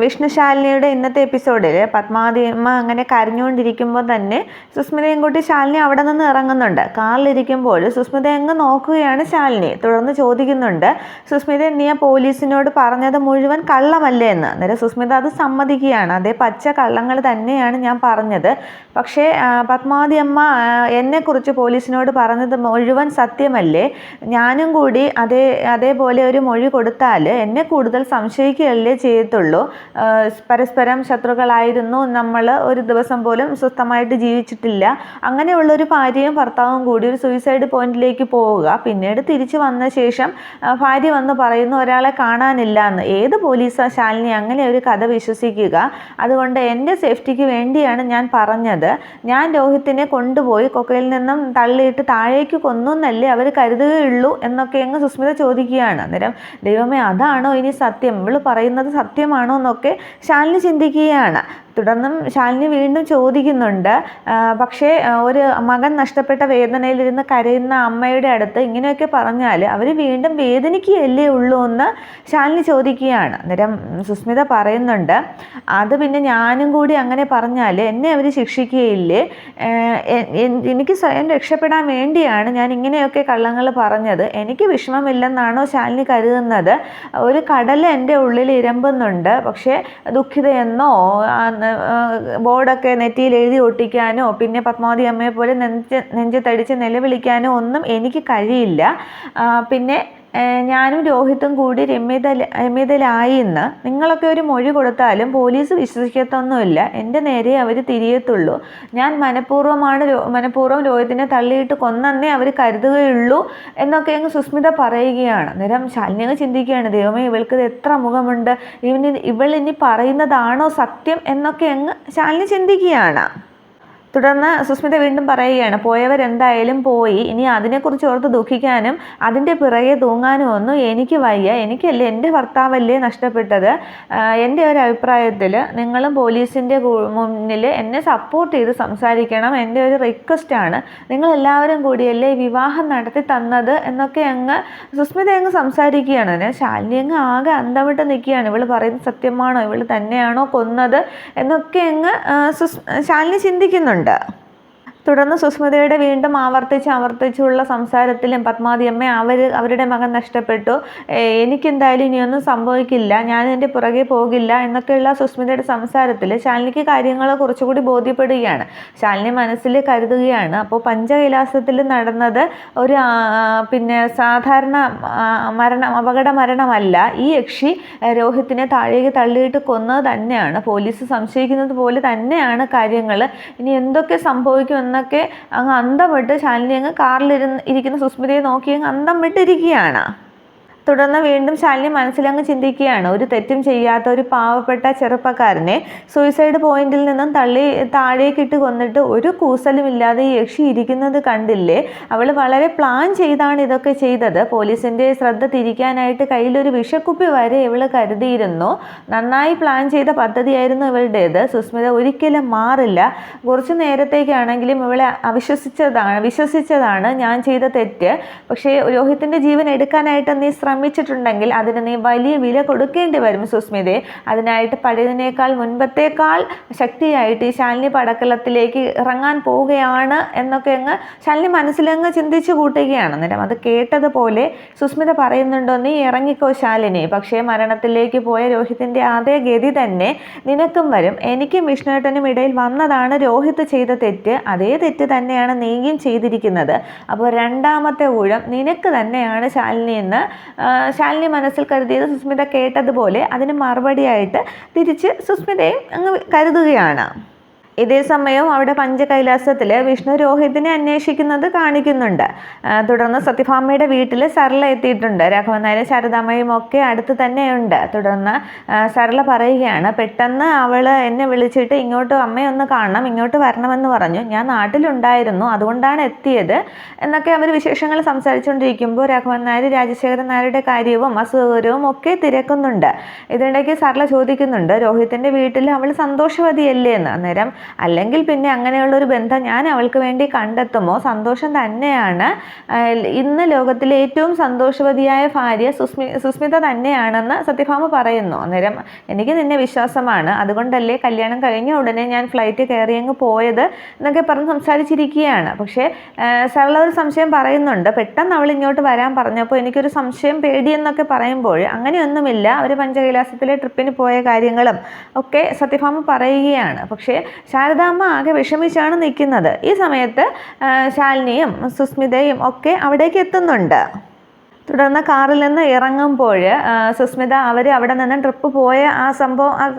വിഷ്ണുശാലിനിയുടെ ഇന്നത്തെ എപ്പിസോഡിൽ പത്മാവതിയമ്മ അങ്ങനെ കരഞ്ഞുകൊണ്ടിരിക്കുമ്പോൾ തന്നെ സുസ്മിതയും കൂട്ടി ശാലിനി അവിടെ നിന്ന് ഇറങ്ങുന്നുണ്ട്. കാറിലിരിക്കുമ്പോൾ സുസ്മിത അങ്ങ് നോക്കുകയാണ് ശാലിനി. തുടർന്ന് ചോദിക്കുന്നുണ്ട് സുസ്മിത നീ പോലീസിനോട് പറഞ്ഞത് മുഴുവൻ കള്ളമല്ലേ എന്ന്? അന്നേരം സുസ്മിത അത് സമ്മതിക്കുകയാണ്. അതേ പച്ച കള്ളങ്ങൾ തന്നെയാണ് ഞാൻ പറഞ്ഞത്. പക്ഷേ പത്മാവതി എന്നെക്കുറിച്ച് പോലീസിനോട് പറഞ്ഞത് മുഴുവൻ സത്യമല്ലേ? ഞാനും കൂടി അതേ അതേപോലെ ഒരു മൊഴി കൊടുത്താൽ എന്നെ കൂടുതൽ സംശയിക്കുകയല്ലേ ചെയ്യത്തുള്ളൂ? പരസ്പരം ശത്രുക്കളായിരുന്നു. നമ്മൾ ഒരു ദിവസം പോലും സ്വസ്ഥമായിട്ട് ജീവിച്ചിട്ടില്ല. അങ്ങനെയുള്ളൊരു ഭാര്യയും ഭർത്താവും കൂടി ഒരു സൂയിസൈഡ് പോയിന്റിലേക്ക് പോവുക. പിന്നീട് തിരിച്ചു വന്ന ശേഷം ഭാര്യ വന്ന് പറയുന്നു ഒരാളെ കാണാനില്ല എന്ന്. ഏത് പോലീസാ ശാലിനി അങ്ങനെ ഒരു കഥ വിശ്വസിക്കുക? അതുകൊണ്ട് എന്റെ സേഫ്റ്റിക്ക് വേണ്ടിയാണ് ഞാൻ പറഞ്ഞത്. ഞാൻ രോഹിത്തിനെ കൊണ്ടുപോയി കൊക്കയിൽ നിന്നും തള്ളിയിട്ട് താഴേക്ക് കൊന്നു എന്നല്ലേ അവർ കരുതുകയുള്ളൂ എന്നൊക്കെ അങ്ങ് സുസ്മിത ചോദിക്കുകയാണ്. അന്നേരം ദൈവമേ അതാണോ ഇനി സത്യം? ഇവൾ പറയുന്നത് സത്യമാണോ എന്നൊക്കെ ശാലിനി ചിന്തിക്കുകയാണ്. തുടർന്നും ശാലിനി വീണ്ടും ചോദിക്കുന്നുണ്ട്. പക്ഷേ ഒരു മകൻ നഷ്ടപ്പെട്ട വേദനയിലിരുന്ന് കരയുന്ന അമ്മയുടെ അടുത്ത് ഇങ്ങനെയൊക്കെ പറഞ്ഞാൽ അവർ വീണ്ടും വേദനിക്കുകയല്ലേ ഉള്ളൂ എന്ന് ശാലിനി ചോദിക്കുകയാണ്. അന്നേരം സുസ്മിത പറയുന്നുണ്ട് അത് പിന്നെ ഞാനും കൂടി അങ്ങനെ പറഞ്ഞാൽ എന്നെ അവർ ശിക്ഷിക്കുകയില്ലേ? എനിക്ക് സ്വയം രക്ഷപ്പെടാൻ വേണ്ടിയാണ് ഞാൻ ഇങ്ങനെയൊക്കെ കള്ളങ്ങൾ പറഞ്ഞത്. എനിക്ക് വിഷമമില്ലെന്നാണോ ശാലിനി കരുതുന്നത്? ഒരു കടൽ എന്റെ ഉള്ളിൽ ഇരമ്പുന്നുണ്ട്. പക്ഷേ ദുഃഖിതയെന്നോ ബോർഡൊക്കെ നെറ്റിയിൽ എഴുതി ഒട്ടിക്കാനോ പിന്നെ പത്മാവതി അമ്മയെ പോലെ നെഞ്ച് നെഞ്ചത്തടിച്ച് നിലവിളിക്കാനോ ഒന്നും എനിക്ക് കഴിയില്ല. പിന്നെ ഞാനും രോഹിത്തും കൂടി രമ്യത രമ്യതയിലായി എന്ന് നിങ്ങളൊക്കെ ഒരു മൊഴി കൊടുത്താലും പോലീസ് വിശ്വസിക്കത്തൊന്നുമില്ല. എന്റെ നേരെ അവർ തിരിയത്തുള്ളൂ. ഞാൻ മനഃപൂർവമാണ് മനഃപൂർവം രോഹിത്തിനെ തള്ളിയിട്ട് കൊന്നന്നേ അവർ കരുതുകയുള്ളൂ എന്നൊക്കെ അങ്ങ് സുസ്മിത പറയുകയാണ്. നേരം ശാലിനി അങ്ങ് ചിന്തിക്കുകയാണ് ദൈവമേ ഇവൾക്ക് എത്ര മുഖമുണ്ട്? ഇവന് ഇവൾ ഇനി പറയുന്നതാണോ സത്യം? എന്നൊക്കെ അങ്ങ് ശാലിനി ചിന്തിക്കുകയാണ്. തുടർന്ന് സുസ്മിത വീണ്ടും പറയുകയാണ് പോയവരെന്തായാലും പോയി. ഇനി അതിനെക്കുറിച്ച് ഓർത്ത് ദുഃഖിക്കാനും അതിന്റെ പിറകെ തൂങ്ങാനും ഒന്നും എനിക്ക് വയ്യ. എനിക്കല്ലേ എന്റെ ഭർത്താവല്ലേ നഷ്ടപ്പെട്ടത്? എന്റെ ഒരു അഭിപ്രായത്തിൽ നിങ്ങളും പോലീസിന്റെ മുന്നിൽ എന്നെ സപ്പോർട്ട് ചെയ്ത് സംസാരിക്കണം എന്റെ ഒരു റിക്വസ്റ്റാണ് നിങ്ങളെല്ലാവരും കൂടിയല്ലേ വിവാഹം നടത്തി തന്നത് എന്നൊക്കെ അങ്ങ് സുസ്മിത അങ്ങ് സംസാരിക്കുകയാണ്. ശാലിനി അങ്ങ് ആകെ അന്തമിട്ട് നിൽക്കുകയാണ്. ഇവൾ പറയുന്നത് സത്യമാണോ? ഇവൾ തന്നെയാണോ കൊന്നത്? എന്നൊക്കെ അങ്ങ് സുസ് ശാലിനി ചിന്തിക്കുന്നുണ്ട്. ഉണ്ട് തുടർന്ന് സുസ്മിതയുടെ വീണ്ടും ആവർത്തിച്ച് ആവർത്തിച്ചുള്ള സംസാരത്തിലും പത്മാവതിയമ്മ അവർ അവരുടെ മകൻ നഷ്ടപ്പെട്ടു. എനിക്കെന്തായാലും ഇനിയൊന്നും സംഭവിക്കില്ല. ഞാൻ എന്റെ പുറകെ പോകില്ല എന്നൊക്കെയുള്ള സുസ്മിതയുടെ സംസാരത്തിൽ ശാലിനിക്ക് കാര്യങ്ങൾ കുറച്ചുകൂടി ബോധ്യപ്പെടുകയാണ്. ശാലിനി മനസ്സിൽ കരുതുകയാണ്. അപ്പോൾ പഞ്ചകൈലാസത്തിൽ നടന്നത് ഒരു പിന്നെ സാധാരണ മരണം അപകട മരണമല്ല. ഈ യക്ഷി രോഹിത്തിനെ താഴേക്ക് തള്ളിയിട്ട് കൊന്നത് തന്നെയാണ്. പോലീസ് സംശയിക്കുന്നത് പോലെ തന്നെയാണ് കാര്യങ്ങൾ ഇനി എന്തൊക്കെ സംഭവിക്കും എന്നൊക്കെ അങ്ങ് അന്തം വിട്ട് ശാലിനി അങ്ങ് കാറിലിരുന്ന് ഇരിക്കുന്ന സുസ്മിതയെ നോക്കി അങ്ങ് അന്തം വിട്ടിരിക്കുകയാണ്. തുടർന്ന് വീണ്ടും ശാലിനി മനസ്സിലങ്ങ് ചിന്തിക്കുകയാണ്. ഒരു തെറ്റും ചെയ്യാത്ത ഒരു പാവപ്പെട്ട ചെറുപ്പക്കാരനെ സൂയിസൈഡ് പോയിന്റിൽ നിന്നും തള്ളി താഴേക്കിട്ട് കൊന്നിട്ട് ഒരു കൂസലുമില്ലാതെ ഈ യക്ഷി ഇരിക്കുന്നത് കണ്ടില്ലേ? അവൾ വളരെ പ്ലാൻ ചെയ്താണ് ഇതൊക്കെ ചെയ്തത്. പോലീസിന്റെ ശ്രദ്ധ തിരിക്കാനായിട്ട് കയ്യിലൊരു വിഷക്കുപ്പി വരെ ഇവൾ കരുതിയിരുന്നു. നന്നായി പ്ലാൻ ചെയ്ത പദ്ധതിയായിരുന്നു ഇവളുടേത്. സുസ്മിത ഒരിക്കലും മാറില്ല. കുറച്ചു നേരത്തേക്കാണെങ്കിലും ഇവളെ അവിശ്വസിച്ചതാണ് വിശ്വസിച്ചതാണ് ഞാൻ ചെയ്ത തെറ്റ്. പക്ഷേ രോഹിത്തിന്റെ ജീവൻ എടുക്കാനായിട്ട് നീ ശ്രമിച്ചിട്ടുണ്ടെങ്കിൽ അതിന് നീ വലിയ വില കൊടുക്കേണ്ടി വരും സുസ്മിതയെ അതിനായിട്ട് പഴയതിനേക്കാൾ മുൻപത്തേക്കാൾ ശക്തിയായിട്ട് ഈ ശാലിനി പടക്കലത്തിലേക്ക് ഇറങ്ങാൻ പോവുകയാണ് എന്നൊക്കെ അങ്ങ് ശാലിനി മനസ്സിലങ്ങ് ചിന്തിച്ചു കൂട്ടുകയാണ്. അന്നേരം അത് കേട്ടതുപോലെ സുസ്മിത പറയുന്നുണ്ടോ നീ ഇറങ്ങിക്കോ ശാലിനി. പക്ഷേ മരണത്തിലേക്ക് പോയ രോഹിത്തിന്റെ അതേ ഗതി തന്നെ നിനക്കും വരും. എനിക്കും വിഷ്ണുവേട്ടനും ഇടയിൽ വന്നതാണ് രോഹിത് ചെയ്ത തെറ്റ്. അതേ തെറ്റ് തന്നെയാണ് നീയും ചെയ്തിരിക്കുന്നത്. അപ്പോൾ രണ്ടാമത്തെ ഊഴം നിനക്ക് തന്നെയാണ് ശാലിനി എന്ന് ശാലിനി മനസ്സിൽ കരുതിയത് സുസ്മിത കേട്ടതുപോലെ അതിന് മറുപടിയായിട്ട് തിരിച്ച് സുസ്മിതയും അങ്ങ് കരുതുകയാണ്. ഇതേ സമയം അവിടെ പഞ്ചകൈലാസത്തിൽ വിഷ്ണു രോഹിതിനെ അന്വേഷിക്കുന്നത് കാണിക്കുന്നുണ്ട്. തുടർന്ന് സത്യഭാമയുടെ വീട്ടിൽ സരള എത്തിയിട്ടുണ്ട്. രാഘവൻ നായരും ശാരദാമ്മയും ഒക്കെ അടുത്ത് തന്നെയുണ്ട്. തുടർന്ന് സരള പറയുകയാണ് പെട്ടെന്ന് അവൾ എന്നെ വിളിച്ചിട്ട് ഇങ്ങോട്ട് അമ്മയെ ഒന്ന് കാണണം ഇങ്ങോട്ട് വരണമെന്ന് പറഞ്ഞു. ഞാൻ നാട്ടിലുണ്ടായിരുന്നു അതുകൊണ്ടാണ് എത്തിയത് എന്നൊക്കെ അവർ വിശേഷങ്ങൾ സംസാരിച്ചുകൊണ്ടിരിക്കുമ്പോൾ രാഘവൻ നായർ രാജശേഖരൻ നായരുടെ കാര്യവും അസുഖകരവും ഒക്കെ തിരക്കുന്നുണ്ട്. ഇതിനിടയ്ക്ക് സരള ചോദിക്കുന്നുണ്ട് രോഹിത്തിന്റെ വീട്ടിൽ അവൾ സന്തോഷവതിയല്ലേ? എന്ന് അന്നേരം അല്ലെങ്കിൽ പിന്നെ അങ്ങനെയുള്ളൊരു ബന്ധം ഞാൻ അവൾക്ക് വേണ്ടി കണ്ടെത്തുമോ? സന്തോഷം തന്നെയാണ്. ഇന്ന് ലോകത്തിലെ ഏറ്റവും സന്തോഷവതിയായ ഭാര്യ സുസ്മി സുസ്മിത തന്നെയാണെന്ന് സത്യഭാമ പറയുന്നു. അന്നേരം എനിക്ക് നിന്നെ വിശ്വാസമാണ്. അതുകൊണ്ടല്ലേ കല്യാണം കഴിഞ്ഞ ഉടനെ ഞാൻ ഫ്ലൈറ്റ് കയറി കയറിയങ്ങ് പോയത് എന്നൊക്കെ പറഞ്ഞ് സംസാരിച്ചിരിക്കുകയാണ്. പക്ഷേ സരള ഒരു സംശയം പറയുന്നുണ്ട്. പെട്ടെന്ന് അവൾ ഇങ്ങോട്ട് വരാൻ പറഞ്ഞപ്പോൾ എനിക്കൊരു സംശയം പേടിയെന്നൊക്കെ പറയുമ്പോൾ അങ്ങനെയൊന്നുമില്ല. അവർ പഞ്ചകൈലാസത്തിലെ ട്രിപ്പിന് പോയ കാര്യങ്ങളും ഒക്കെ സത്യഭാമ പറയുകയാണ്. പക്ഷേ ശാരദാമ്മ ആകെ വിഷമിച്ചാണ് നിൽക്കുന്നത്. ഈ സമയത്ത് ശാലിനിയും സുസ്മിതയും ഒക്കെ അവിടേക്ക് എത്തുന്നുണ്ട്. തുടർന്ന് കാറിൽ നിന്ന് ഇറങ്ങുമ്പോൾ സുസ്മിത അവർ അവിടെ നിന്ന് ട്രിപ്പ് പോയ ആ സംഭവം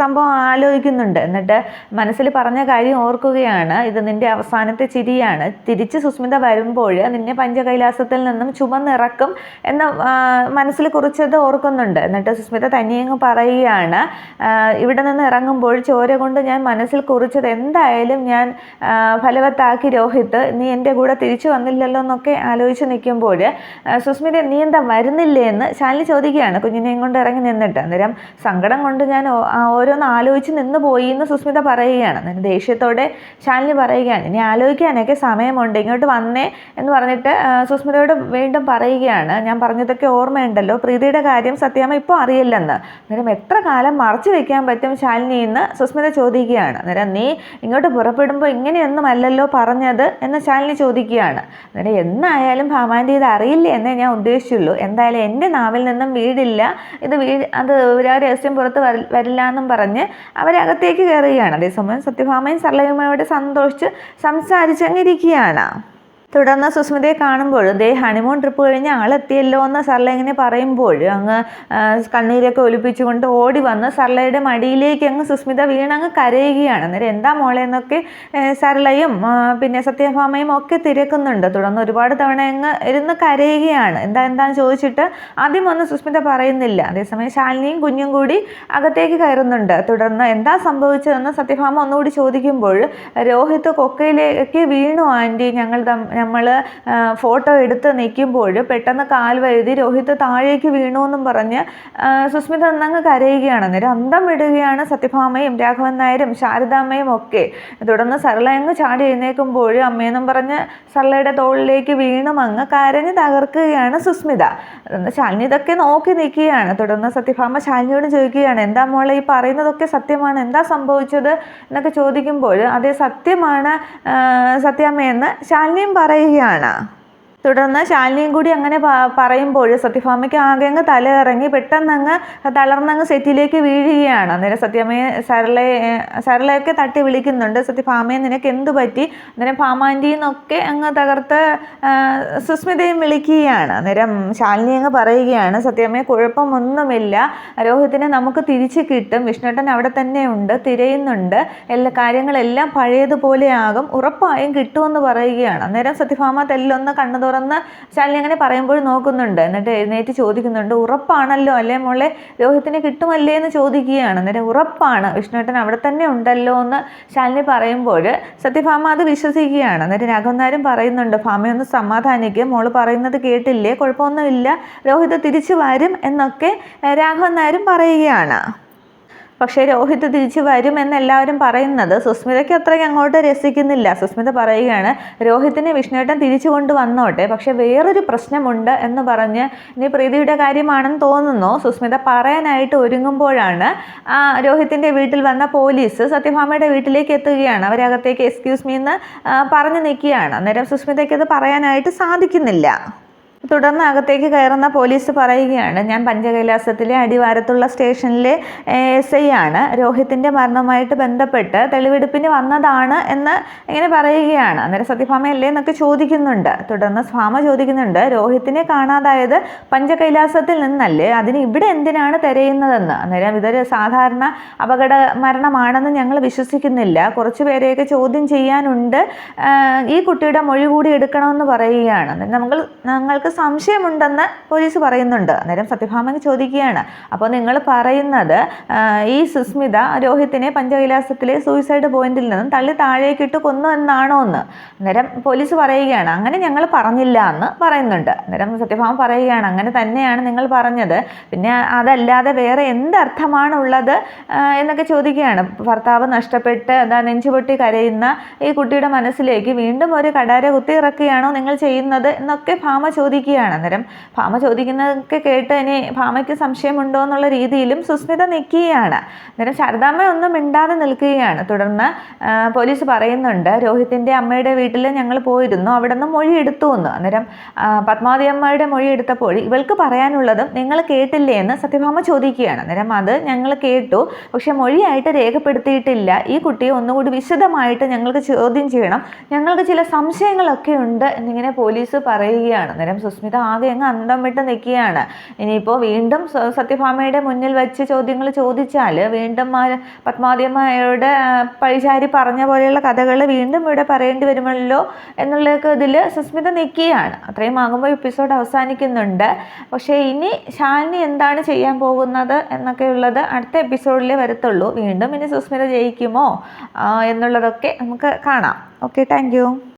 സംഭവം ആലോചിക്കുന്നുണ്ട്. എന്നിട്ട് മനസ്സിൽ പറഞ്ഞ കാര്യം ഓർക്കുകയാണ്. ഇത് നിന്റെ അവസാനത്തെ ചിരിയാണ്. തിരിച്ച് സുസ്മിത വരുമ്പോൾ നിന്നെ പഞ്ചകൈലാസത്തിൽ നിന്നും ചുമന്നിറക്കും എന്ന് മനസ്സിൽ കുറിച്ചത് ഓർക്കുന്നുണ്ട്. എന്നിട്ട് സുസ്മിത തനിയങ്ങ് പറയുകയാണ് ഇവിടെ നിന്ന് ഇറങ്ങുമ്പോൾ ചോര കൊണ്ട് ഞാൻ മനസ്സിൽ കുറിച്ചത് എന്തായാലും ഞാൻ ഫലവത്താക്കി രോഹിത് നീ എന്റെ കൂടെ തിരിച്ചു വന്നില്ലല്ലോ എന്നൊക്കെ ആലോചിച്ച് നിൽക്കുമ്പോൾ സുസ്മിത സുസ്മിത നീ എന്താ വരുന്നില്ലേ എന്ന് ശാലിനി ചോദിക്കുകയാണ്. കുഞ്ഞിനെയും കൊണ്ട് ഇറങ്ങി നിന്നിട്ട്. അന്നേരം സങ്കടം കൊണ്ട് ഞാൻ ഓരോന്ന് ആലോചിച്ച് നിന്ന് പോയി എന്ന് സുസ്മിത പറയുകയാണ്. അന്നേരം ദേഷ്യത്തോടെ ശാലിനി പറയുകയാണ്. ഇനി ആലോചിക്കാനൊക്കെ സമയമുണ്ട്. ഇങ്ങോട്ട് വന്നേ എന്ന് പറഞ്ഞിട്ട് സുസ്മിതയോട് വീണ്ടും പറയുകയാണ്. ഞാൻ പറഞ്ഞതൊക്കെ ഓർമ്മയുണ്ടല്ലോ. പ്രീതിയുടെ കാര്യം സത്യാമ്മ ഇപ്പോൾ അറിയില്ലെന്ന്. അന്നേരം എത്ര കാലം മറച്ചു വെക്കാൻ പറ്റും ശാലിനി എന്ന് സുസ്മിത ചോദിക്കുകയാണ്. അന്നേരം നീ ഇങ്ങോട്ട് പുറപ്പെടുമ്പോൾ ഇങ്ങനെയൊന്നും അല്ലല്ലോ പറഞ്ഞത് എന്ന് ശാലിനി ചോദിക്കുകയാണ്. അന്നേരം എന്നായാലും ഭാമാന്റെ ഇത് അറിയില്ലേ എന്നേ ഞാൻ ഉദ്ദേശിച്ചുള്ളൂ. എന്തായാലും എന്റെ നാവിൽ നിന്നും വീടില്ല. ഇത് വീട് അത് ഒരാ രഹസ്യം പുറത്ത് വരില്ല എന്നും പറഞ്ഞ് അവരകത്തേക്ക് കയറുകയാണ്. അതേസമയം സത്യഭാമയും സർലയുമയോട് സന്തോഷിച്ച് സംസാരിച്ചങ്ങിരിക്കുകയാണ് തുടർന്ന് സുസ്മിതയെ കാണുമ്പോൾ ദേ ഹണിമൂൺ ട്രിപ്പ് കഴിഞ്ഞ് ആളെത്തിയല്ലോ എന്ന് സർല ഇങ്ങനെ പറയുമ്പോൾ അങ്ങ് കണ്ണീരൊക്കെ ഒലിപ്പിച്ചുകൊണ്ട് ഓടി വന്ന് സർലയുടെ മടിയിലേക്ക് അങ്ങ് സുസ്മിത വീണങ്ങ് കരയുകയാണ്. അന്നേരം എന്താ മോളെ എന്നൊക്കെ സർലയും പിന്നെ സത്യഭാമയും ഒക്കെ തിരക്കുന്നുണ്ട്. തുടർന്ന് ഒരുപാട് തവണ അങ്ങ് ഇരുന്ന് കരയുകയാണ്. എന്താ എന്താന്ന് ചോദിച്ചിട്ട് ആദ്യം ഒന്നും സുസ്മിത പറയുന്നില്ല. അതേസമയം ശാലിനിയും കുഞ്ഞും കൂടി അകത്തേക്ക് കയറുന്നുണ്ട്. തുടർന്ന് എന്താ സംഭവിച്ചതെന്ന് സത്യഭാമ ഒന്നുകൂടി ചോദിക്കുമ്പോൾ രോഹിത് കൊക്കയിലേക്ക് വീണു ആന്റി. ഞങ്ങൾ നമ്മൾ ഫോട്ടോ എടുത്ത് നിൽക്കുമ്പോൾ പെട്ടെന്ന് കാൽ വഴുതി രോഹിത് താഴേക്ക് വീണു എന്നും പറഞ്ഞ് സുസ്മിത അന്നങ്ങ് കരയുകയാണ്. അന്നേരം അന്തം വിടുകയാണ് സത്യഭാമയും രാഘവൻ നായരും ശാരദാമ്മയും ഒക്കെ. തുടർന്ന് സരള അങ്ങ് ചാടി എഴുന്നേക്കുമ്പോൾ അമ്മയെന്നും പറഞ്ഞ് സരളയുടെ തോളിലേക്ക് വീണും അങ്ങ് കരഞ്ഞ് തകർക്കുകയാണ് സുസ്മിത. ശാലിനി ഇതൊക്കെ നോക്കി നിൽക്കുകയാണ്. തുടർന്ന് സത്യഭാമ ശാലിനിയോട് ചോദിക്കുകയാണ് എന്താ മോളെ ഈ പറയുന്നതൊക്കെ സത്യമാണ്? എന്താ സംഭവിച്ചത്? എന്നൊക്കെ ചോദിക്കുമ്പോൾ അതേ സത്യമാണ് സത്യാമ്മയെന്ന് ശാലിനിയും പറയുകയാണ് തുടർന്ന് ശാലിനിയും കൂടി അങ്ങനെ പറയുമ്പോൾ സത്യഭാമയ്ക്ക് ആകെ അങ്ങ് തലയിറങ്ങി പെട്ടെന്ന് അങ്ങ് തളർന്നങ്ങ് സെറ്റിലേക്ക് വീഴുകയാണ്. അന്നേരം സത്യമ്മയെ സരളയെ സരളയൊക്കെ തട്ടി വിളിക്കുന്നുണ്ട്. സത്യഭാമയെ നിനക്ക് എന്തു പറ്റി? അന്നേരം ഭാമാന്റിന്നൊക്കെ അങ്ങ് തകർത്ത് സുസ്മിതയും വിളിക്കുകയാണ്. അന്നേരം ശാലിനി അങ്ങ് പറയുകയാണ് സത്യമ്മയെ കുഴപ്പമൊന്നുമില്ല. രോഹിത്തിനെ നമുക്ക് തിരിച്ച് കിട്ടും. വിഷ്ണുട്ടൻ അവിടെ തന്നെ ഉണ്ട് തിരയുന്നുണ്ട്. എല്ലാ കാര്യങ്ങളെല്ലാം പഴയതുപോലെ ആകും. ഉറപ്പായും കിട്ടുമെന്ന് പറയുകയാണ്. അന്നേരം സത്യഭാമ തെല്ലൊന്ന് കണ്ണു ശാലിനി അങ്ങനെ പറയുമ്പോൾ നോക്കുന്നുണ്ട്. എന്നിട്ട് എഴുന്നേറ്റ് ചോദിക്കുന്നുണ്ട് ഉറപ്പാണല്ലോ? അല്ലേ മോളെ? രോഹിത്തിനെ കിട്ടുമല്ലേ? എന്ന് ചോദിക്കുകയാണ്. എന്നിട്ട് ഉറപ്പാണ്. വിഷ്ണുവേട്ടൻ അവിടെ തന്നെ ഉണ്ടല്ലോ? എന്ന് ശാലിനി പറയുമ്പോൾ സത്യഭാമ അത് വിശ്വസിക്കുകയാണ്. എന്നിട്ട് രാഘവനാരും പറയുന്നുണ്ട് ഭാമയൊന്ന് സമാധാനിക്കും. മോൾ പറയുന്നത് കേട്ടില്ലേ? കുഴപ്പമൊന്നുമില്ല. രോഹിത് തിരിച്ചു വരും എന്നൊക്കെ രാഘവൻ നായരും പറയുകയാണ്. പക്ഷേ രോഹിത് തിരിച്ചു വരുമെന്ന് എല്ലാവരും പറയുന്നത്. സുസ്മിതയ്ക്ക് അത്രയ്ക്ക് അങ്ങോട്ട് രസിക്കുന്നില്ല. സുസ്മിത പറയുകയാണ് രോഹിത്തിനെ വിഷ്ണുവേട്ടൻ തിരിച്ചു കൊണ്ട് വന്നോട്ടെ പക്ഷേ വേറൊരു പ്രശ്നമുണ്ട് എന്ന് പറഞ്ഞ് ഇനി പ്രീതിയുടെ കാര്യമാണെന്ന് തോന്നുന്നു. സുസ്മിത പറയാനായിട്ട് ഒരുങ്ങുമ്പോഴാണ് രോഹിത്തിന്റെ വീട്ടിൽ വന്ന പോലീസ് സത്യഭാമയുടെ വീട്ടിലേക്ക് എത്തുകയാണ്. അവരകത്തേക്ക് എക്സ്ക്യൂസ് മീ എന്ന് പറഞ്ഞു നിൽക്കുകയാണ്. അന്നേരം സുസ്മിതയ്ക്ക് അത് പറയാനായിട്ട് സാധിക്കുന്നില്ല. തുടർന്ന് അകത്തേക്ക് കയറുന്ന പോലീസ് പറയുകയാണ് ഞാൻ പഞ്ചകൈലാസത്തിലെ അടിവാരത്തുള്ള സ്റ്റേഷനിലെ എസ് ഐ ആണ്. രോഹിത്തിന്റെ മരണവുമായിട്ട് ബന്ധപ്പെട്ട് തെളിവെടുപ്പിന് വന്നതാണ് എന്ന് ഇങ്ങനെ പറയുകയാണ്. അന്നേരം സത്യഭാമയല്ലേ എന്നൊക്കെ ചോദിക്കുന്നുണ്ട്. തുടർന്ന് സ്വാമ ചോദിക്കുന്നുണ്ട് രോഹിത്തിനെ കാണാതായത് പഞ്ചകൈലാസത്തിൽ നിന്നല്ലേ? അതിന് ഇവിടെ എന്തിനാണ് തിരയുന്നതെന്ന്? അന്നേരം ഇതൊരു സാധാരണ അപകട മരണമാണെന്ന് ഞങ്ങൾ വിശ്വസിക്കുന്നില്ല. കുറച്ച് പേരെയൊക്കെ ചോദ്യം ചെയ്യാനുണ്ട്. ഈ കുട്ടിയുടെ മൊഴി കൂടി എടുക്കണമെന്ന് പറയുകയാണ്. നമ്മൾ ഞങ്ങൾക്ക് ഞങ്ങൾക്ക് സംശയമുണ്ടെന്ന് പോലീസ് പറയുന്നുണ്ട്. അന്നേരം സത്യഭാമയ്ക്ക് ചോദിക്കുകയാണ്. അപ്പോൾ നിങ്ങൾ പറയുന്നത് ഈ സുസ്മിത രോഹിത്തിനെ പഞ്ചകൈലാസത്തിലെ സൂയിസൈഡ് പോയിന്റിൽ നിന്നും തള്ളി താഴേക്കിട്ട് കൊന്നു എന്നാണോ എന്ന്. അന്നേരം പോലീസ് പറയുകയാണ് അങ്ങനെ ഞങ്ങൾ പറഞ്ഞില്ല എന്ന് പറയുന്നുണ്ട്. അന്നേരം സത്യഭാമ പറയുകയാണ് അങ്ങനെ തന്നെയാണ് നിങ്ങൾ പറഞ്ഞത്. പിന്നെ അതല്ലാതെ വേറെ എന്തർത്ഥമാണ് ഉള്ളത് എന്നൊക്കെ ചോദിക്കുകയാണ്. ഭർത്താവ് നഷ്ടപ്പെട്ട് എന്താ നെഞ്ചുപൊട്ടി കരയുന്ന ഈ കുട്ടിയുടെ മനസ്സിലേക്ക് വീണ്ടും ഒരു കടാര കുത്തി ഇറക്കുകയാണോ നിങ്ങൾ ചെയ്യുന്നത് എന്നൊക്കെ ഭാമ ചോദിക്കുകയാണ്. അന്നേരം ഭാമ ചോദിക്കുന്നതൊക്കെ കേട്ട് ഇനി ഭാമയ്ക്ക് സംശയമുണ്ടോ എന്നുള്ള രീതിയിലും സുസ്മിത നിൽക്കുകയാണ്. അന്നേരം ശാരദാമ്മ ഒന്നും മിണ്ടാതെ നിൽക്കുകയാണ്. തുടർന്ന് പോലീസ് പറയുന്നുണ്ട് രോഹിത്തിന്റെ അമ്മയുടെ വീട്ടിൽ ഞങ്ങൾ പോയിരുന്നു അവിടെ നിന്ന് മൊഴി എടുത്തു എന്ന്. അന്നേരം പത്മാവതി അമ്മയുടെ മൊഴി എടുത്തപ്പോൾ ഇവൾക്ക് പറയാനുള്ളതും നിങ്ങൾ കേട്ടില്ലേ എന്ന് സത്യഭാമ ചോദിക്കുകയാണ്. അന്നേരം അത് ഞങ്ങൾ കേട്ടു പക്ഷെ മൊഴിയായിട്ട് രേഖപ്പെടുത്തിയിട്ടില്ല. ഈ കുട്ടിയെ ഒന്നുകൂടി വിശദമായിട്ട് ഞങ്ങൾക്ക് ചോദ്യം ചെയ്യണം. ഞങ്ങൾക്ക് ചില സംശയങ്ങളൊക്കെ ഉണ്ട് എന്നിങ്ങനെ പോലീസ് പറയുകയാണ്. അന്നേരം സുസ്മിത ആകെ അങ്ങ് അന്തം വിട്ട് നിൽക്കുകയാണ്. ഇനിയിപ്പോൾ വീണ്ടും സത്യഭാമയുടെ മുന്നിൽ വെച്ച് ചോദ്യങ്ങൾ ചോദിച്ചാൽ വീണ്ടും പത്മാവതിയമ്മയുടെ പഴിചാരി പറഞ്ഞ പോലെയുള്ള കഥകൾ വീണ്ടും ഇവിടെ പറയേണ്ടി വരുമല്ലോ എന്നുള്ളതൊക്കെ ഇതിൽ സുസ്മിത നിൽക്കുകയാണ്. അത്രയും ആകുമ്പോൾ എപ്പിസോഡ് അവസാനിക്കുന്നുണ്ട്. പക്ഷേ ഇനി ശാലിനി എന്താണ് ചെയ്യാൻ പോകുന്നത് എന്നൊക്കെ ഉള്ളത് അടുത്ത എപ്പിസോഡിലേ വരത്തുള്ളൂ. വീണ്ടും ഇനി സുസ്മിത ജയിക്കുമോ എന്നുള്ളതൊക്കെ നമുക്ക് കാണാം. Okay thank